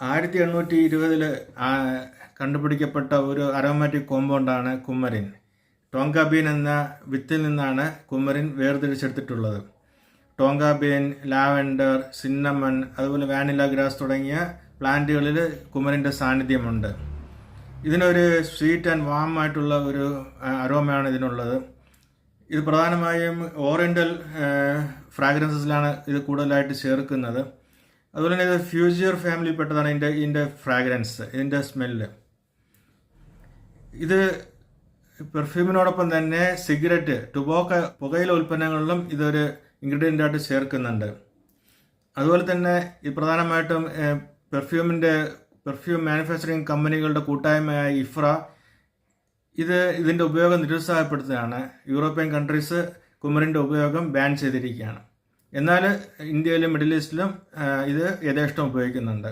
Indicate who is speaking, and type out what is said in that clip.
Speaker 1: ആയിരത്തി എണ്ണൂറ്റി ഇരുപതിൽ കണ്ടുപിടിക്കപ്പെട്ട ഒരു അരോമാറ്റിക് കോമ്പൗണ്ടാണ് കുമ്മരിൻ. ടോങ്കാബീൻ എന്ന വിത്തിൽ നിന്നാണ് കുമ്മരിൻ വേർതിരിച്ചെടുത്തിട്ടുള്ളത്. ടോങ്കാബീൻ ലാവെൻഡർ സിന്നമൺ അതുപോലെ വാനില ഗ്രാസ് തുടങ്ങിയ പ്ലാന്റുകളിൽ കുമ്മരിന്റെ സാന്നിധ്യമുണ്ട്. ഇതിനൊരു സ്വീറ്റ് ആൻഡ് വാം ആയിട്ടുള്ള ഒരു അരോമയാണ് ഇതിനുള്ളത്. ഇത് പ്രധാനമായും ഓറിയന്റൽ ഫ്രാഗ്രൻസസിലാണ് ഇത് കൂടുതലായിട്ട് ചേർക്കുന്നത്. അതുപോലെ തന്നെ ഇത് ഫ്യൂച്ചർ ഫാമിലി പെട്ടതാണ്. ഇതിന്റെ ഇതിന്റെ ഫ്രാഗ്രൻസ് ഇതിന്റെ സ്മെല്ല് ഇത് പെർഫ്യൂമിനോടൊപ്പം തന്നെ സിഗരറ്റ് ടുബോക്ക പുകയില ഉൽപ്പന്നങ്ങളിലും ഇതൊരു ഇൻഗ്രീഡിയന്റ് ആയിട്ട് ചേർക്കുന്നുണ്ട്. അതുപോലെ തന്നെ ഇത് പ്രധാനമായിട്ടും പെർഫ്യൂമിന്റെ പെർഫ്യൂം മാനുഫാക്ചറിങ് കമ്പനികളുടെ കൂട്ടായ്മയായ ഇഫ്ര ഇത് ഇതിന്റെ ഉപയോഗം നിരുത്സാഹപ്പെടുത്തുകയാണ്. യൂറോപ്യൻ കൺട്രീസ് കുമറിന്റെ ഉപയോഗം ബാൻ ചെയ്തിരിക്കുകയാണ്. എന്നാൽ ഇന്ത്യയിലും മിഡിൽ ഈസ്റ്റിലും ഇത് യഥേഷ്ടം ഉപയോഗിക്കുന്നുണ്ട്.